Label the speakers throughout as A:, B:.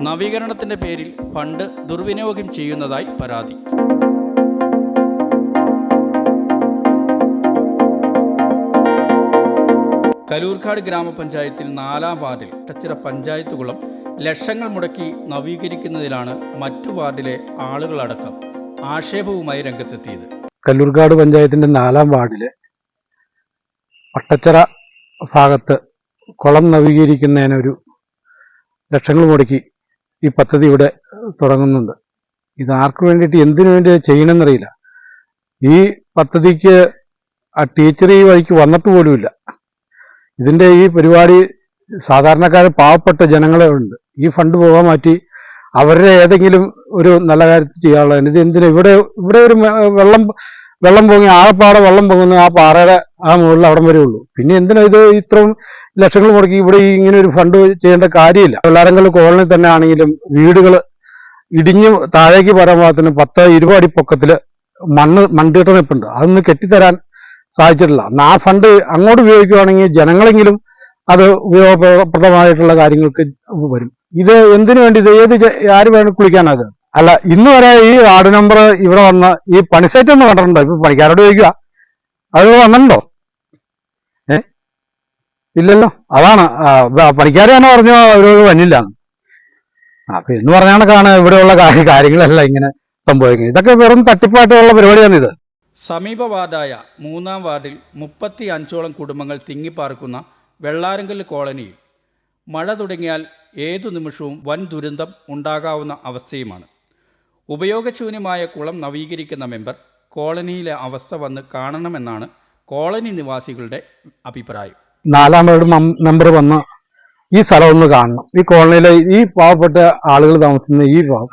A: നവീകരണത്തിന്റെ പേരിൽ ഫണ്ട് ദുർവിനിയോഗം ചെയ്യുന്നതായി പരാതി. കലൂർക്കാട് ഗ്രാമപഞ്ചായത്തിൽ നാലാം വാർഡിൽ ടച്ചിറ പഞ്ചായത്ത് കുളം ലക്ഷങ്ങൾ മുടക്കി നവീകരിക്കുന്നതിലാണ് മറ്റു വാർഡിലെ ആളുകളടക്കം ആക്ഷേപവുമായി രംഗത്തെത്തിയത്.
B: കല്ലൂർക്കാട് പഞ്ചായത്തിന്റെ നാലാം വാർഡിലെ പട്ടച്ചറ ഭാഗത്ത് കുളം നവീകരിക്കുന്നതിനൊരു ലക്ഷങ്ങൾ മുടക്കി ഈ പദ്ധതി ഇവിടെ തുടങ്ങുന്നുണ്ട്. ഇത് ആർക്ക് വേണ്ടിയിട്ട് എന്തിനു വേണ്ടി ചെയ്യണമെന്നറിയില്ല. ഈ പദ്ധതിക്ക് ആ ടീച്ചർ ഈ വഴിക്ക് വന്നിട്ട് പോലുമില്ല. ഇതിന്റെ ഈ പരിപാടി സാധാരണക്കാർ പാവപ്പെട്ട ജനങ്ങളെ ഉണ്ട്. ഈ ഫണ്ട് പോകാൻ മാറ്റി അവരുടെ ഏതെങ്കിലും ഒരു നല്ല കാര്യത്തിൽ ചെയ്യാനുള്ളത്. ഇത് എന്തിനാ? ഇവിടെ ഇവിടെ ഒരു വെള്ളം വെള്ളം പൊങ്ങി ആകപ്പാടെ വെള്ളം പൊങ്ങുന്നു ആ പാറയുടെ ആ മുകളിൽ അവിടം വരെ ഉള്ളൂ. പിന്നെ എന്തിനാ ഇത് ഇത്രയും ലക്ഷങ്ങൾ മുടക്കി ഇവിടെ ഇങ്ങനെ ഒരു ഫണ്ട് ചെയ്യേണ്ട കാര്യമില്ല. വെള്ളാരങ്കൽ കോളനി തന്നെ ആണെങ്കിലും വീടുകൾ ഇടിഞ്ഞ് താഴേക്ക് വരാൻ പാകത്തിന് പത്ത് ഇരുപത് അടി പൊക്കത്തിൽ മണ്ണ് മണ്ടിട്ട് നിൽപ്പുണ്ട് അതൊന്ന് കെട്ടിത്തരാൻ സാധിച്ചിട്ടില്ല. അന്ന് ആ ഫണ്ട് അങ്ങോട്ട് ഉപയോഗിക്കുകയാണെങ്കിൽ ജനങ്ങളെങ്കിലും അത് ഉപയോഗപ്രദമായിട്ടുള്ള കാര്യങ്ങൾക്ക് വരും. ഇത് എന്തിനു വേണ്ടി ഇത്? ഏത് ആര് വേണം കുളിക്കാനത് അല്ല ഇന്ന് വരെ ഈ വാർഡ് നമ്പർ ഇവിടെ വന്ന ഈ പണിസൈറ്റ് ഒന്ന് കണ്ടിട്ടുണ്ടോ? ഇപ്പൊ പണിക്കാരോട് ചോദിക്കുക അത് വന്നിട്ടുണ്ടോ? ഏ? ഇല്ലല്ലോ. അതാണ്. പണിക്കാർ തന്നെ പറഞ്ഞു അവരോട് വന്നില്ല. അപ്പൊ എന്ന് പറഞ്ഞാണ് ഇവിടെയുള്ള കാര്യ- കാര്യങ്ങളെല്ലാം ഇങ്ങനെ സംഭവിക്കുന്നത്. ഇതൊക്കെ വെറും തട്ടിപ്പായിട്ടുള്ള പരിപാടിയാണ് ഇത്.
A: സമീപ വാർഡായ മൂന്നാം വാർഡിൽ മുപ്പത്തി അഞ്ചോളം കുടുംബങ്ങൾ തിങ്ങിപ്പാർക്കുന്ന വെള്ളാരങ്കൽ കോളനിയിൽ മഴ തുടങ്ങിയാൽ ഏതു നിമിഷവും വൻ ദുരന്തം ഉണ്ടാകാവുന്ന അവസ്ഥയുമാണ്. ഉപയോഗശൂന്യമായ കുളം നവീകരിക്കുന്ന മെമ്പർ കോളനിയിലെ അവസ്ഥ വന്ന് കാണണമെന്നാണ് കോളനി നിവാസികളുടെ അഭിപ്രായം.
B: നാലാം വാർഡ് മെമ്പർ വന്ന് ഈ സ്ഥലം ഒന്ന് കാണണം. ഈ കോളനിയിലെ ഈ പാവപ്പെട്ട ആളുകൾ താമസിക്കുന്ന ഈ ഭാഗം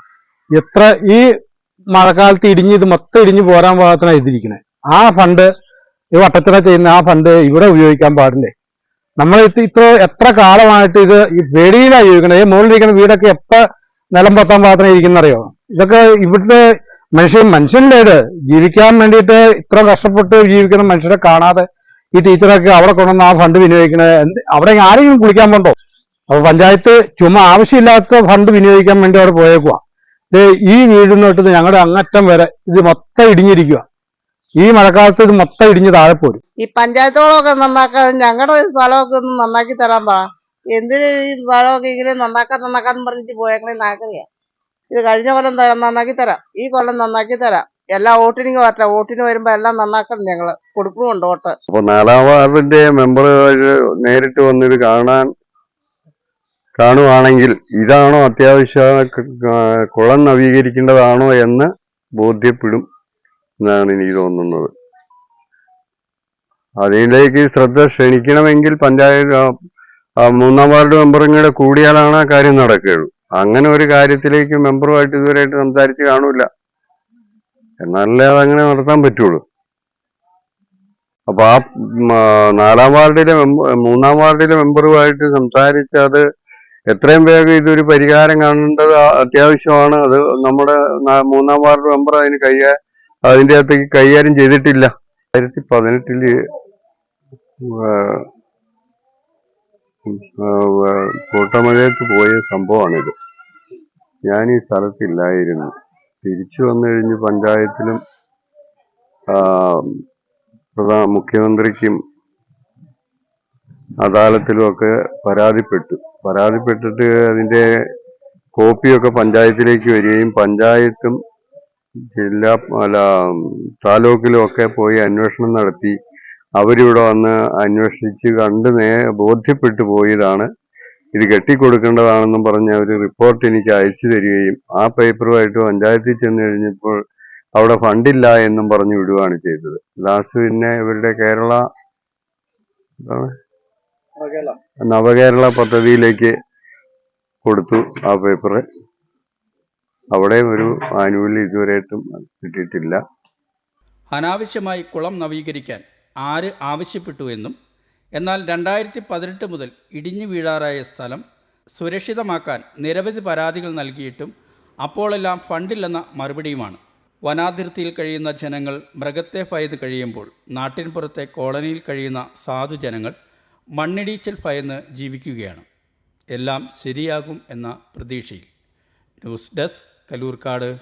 B: എത്ര ഈ മഴക്കാലത്ത് ഇടിഞ്ഞ് ഇത് മൊത്തം ഇടിഞ്ഞ് പോരാൻ പാകത്തിനാണ് ഇതിരിക്കുന്നത് ആ ഫണ്ട് ഈ വട്ടത്തിന ചെയ്യുന്ന ആ ഫണ്ട് ഇവിടെ ഉപയോഗിക്കാൻ പാടില്ലേ? നമ്മൾ ഇത്ര എത്ര കാലമായിട്ട് ഇത് ഈ പേടിയിലാണ് ഉപയോഗിക്കുന്നത് ഈ മുകളിലിരിക്കുന്ന വീടൊക്കെ എപ്പ നിലം പൊത്താൻ പാകത്തിന് ഇരിക്കുന്നറിയോ? ഇതൊക്കെ ഇവിടുത്തെ മനുഷ്യൻ മനുഷ്യനല്ലേ ഇത് ജീവിക്കാൻ വേണ്ടിയിട്ട് ഇത്ര കഷ്ടപ്പെട്ട് ജീവിക്കുന്ന മനുഷ്യരെ കാണാതെ ഈ ടീച്ചറൊക്കെ അവിടെ കൊണ്ടുവന്ന് ആ ഫണ്ട് വിനിയോഗിക്കണത് എന്ത് അവിടെ ആരെങ്കിലും കുളിക്കാൻ പോണ്ടോ? അപ്പൊ പഞ്ചായത്ത് ചുമ ആവശ്യമില്ലാത്ത ഫണ്ട് വിനിയോഗിക്കാൻ വേണ്ടി അവിടെ പോയേക്കുക ഈ വീടിന് തൊട്ട് ഞങ്ങളുടെ അങ്ങറ്റം വരെ ഇത് മൊത്തം ഇടിഞ്ഞിരിക്കുക ഈ മഴക്കാലത്ത് ഇത് മൊത്തം ഇടിഞ്ഞ് താഴെ പോരും.
C: ഈ പഞ്ചായത്തോളൊക്കെ നന്നാക്കാൻ ഞങ്ങളുടെ സ്ഥലമൊക്കെ ഒന്ന് നന്നാക്കി തരാൻ പറ എന്തിനാ ഈ സ്ഥലമൊക്കെ ഇങ്ങനെ നന്നാക്കാൻ നന്നാക്കാൻ പറഞ്ഞിട്ട് പോയേക്കണേ നാക്കറിയാ ഇത് കഴിഞ്ഞ കൊല്ലം നന്നാക്കി തരാം. ഈ കൊല്ലം നന്നാക്കി തരാം. എല്ലാ വോട്ടിനും വരട്ടെ. വോട്ടിന് വരുമ്പോ എല്ലാം നന്നാക്കണം ഞങ്ങൾ. കൊടുക്കുന്നുണ്ട് വോട്ട്.
D: അപ്പൊ നാലാം വാർഡിന്റെ മെമ്പർ നേരിട്ട് വന്നിത് കാണാൻ കാണുവാണെങ്കിൽ ഇതാണോ അത്യാവശ്യ കുളം നവീകരിക്കേണ്ടതാണോ എന്ന് ബോധ്യപ്പെടും എന്നാണ് എനിക്ക് തോന്നുന്നത്. അതിലേക്ക് ശ്രദ്ധ ക്ഷണിക്കണമെങ്കിൽ പഞ്ചായത്ത് മൂന്നാം വാർഡ് മെമ്പറും കൂടെ കൂടിയാലാണ് കാര്യം നടക്കുകയുള്ളൂ. അങ്ങനെ ഒരു കാര്യത്തിലേക്ക് മെമ്പറുമായിട്ട് ഇതുവരെയായിട്ട് സംസാരിച്ച് കാണൂല. എന്നല്ലേ അതങ്ങനെ നടത്താൻ പറ്റുള്ളൂ. അപ്പൊ ആ നാലാം വാർഡിലെ മൂന്നാം വാർഡിലെ മെമ്പറുമായിട്ട് സംസാരിച്ച് അത് എത്രയും വേഗം ഇതൊരു പരിഹാരം കാണേണ്ടത് അത്യാവശ്യമാണ്. അത് നമ്മുടെ മൂന്നാം വാർഡ് മെമ്പർ അതിന് കൈകാ അതിന്റെ അകത്തേക്ക് കൈകാര്യം ചെയ്തിട്ടില്ല. രണ്ടായിരത്തി പതിനെട്ടിൽ കൂട്ടമഴയത്ത് പോയ സംഭവമാണിത്. ഞാൻ ഈ സ്ഥലത്തില്ലായിരുന്നു. തിരിച്ചു വന്നു കഴിഞ്ഞ് പഞ്ചായത്തിലും പ്രധാന മുഖ്യമന്ത്രിക്കും മുഖ്യമന്ത്രിക്കും അദാലത്തിലുമൊക്കെ പരാതിപ്പെട്ടു. പരാതിപ്പെട്ടിട്ട് അതിന്റെ കോപ്പിയൊക്കെ പഞ്ചായത്തിലേക്ക് വരികയും പഞ്ചായത്തും ജില്ലാ അല്ല താലൂക്കിലും ഒക്കെ പോയി അന്വേഷണം നടത്തി. അവരിവിടെ വന്ന് അന്വേഷിച്ച് കണ്ട് നേ ബോധ്യപ്പെട്ടു പോയതാണ്. ഇത് കെട്ടിക്കൊടുക്കേണ്ടതാണെന്നും പറഞ്ഞ് അവർ റിപ്പോർട്ട് എനിക്ക് അയച്ചു തരികയും ആ പേപ്പറുമായിട്ട് പഞ്ചായത്തിൽ ചെന്ന് കഴിഞ്ഞപ്പോൾ അവിടെ ഫണ്ടില്ല എന്നും പറഞ്ഞു വിടുകയാണ് ചെയ്തത്. ലാസ്റ്റ് പിന്നെ ഇവരുടെ കേരള? നവകേരള. പദ്ധതിയിലേക്ക് കൊടുത്തു ആ പേപ്പർ അവിടെ ഒരു ആനുകൂല്യം ഇതുവരെയായിട്ടും കിട്ടിയിട്ടില്ല.
A: അനാവശ്യമായി കുളം നവീകരിക്കാൻ ആര് ആവശ്യപ്പെട്ടുവെന്നും എന്നാൽ രണ്ടായിരത്തി പതിനെട്ട് മുതൽ ഇടിഞ്ഞു വീഴാറായ സ്ഥലം സുരക്ഷിതമാക്കാൻ നിരവധി പരാതികൾ നൽകിയിട്ടും അപ്പോഴെല്ലാം ഫണ്ടില്ലെന്ന മറുപടിയുമാണ്. വനാതിർത്തിയിൽ കഴിയുന്ന ജനങ്ങൾ മൃഗത്തെ ഭയന്ന് കഴിയുമ്പോൾ നാട്ടിൻപുറത്തെ കോളനിയിൽ കഴിയുന്ന സാധുജനങ്ങൾ മണ്ണിടിച്ചിൽ ഭയന്ന് ജീവിക്കുകയാണ്. എല്ലാം ശരിയാകും എന്ന പ്രതീക്ഷയിൽ. News desk Kalloorkad.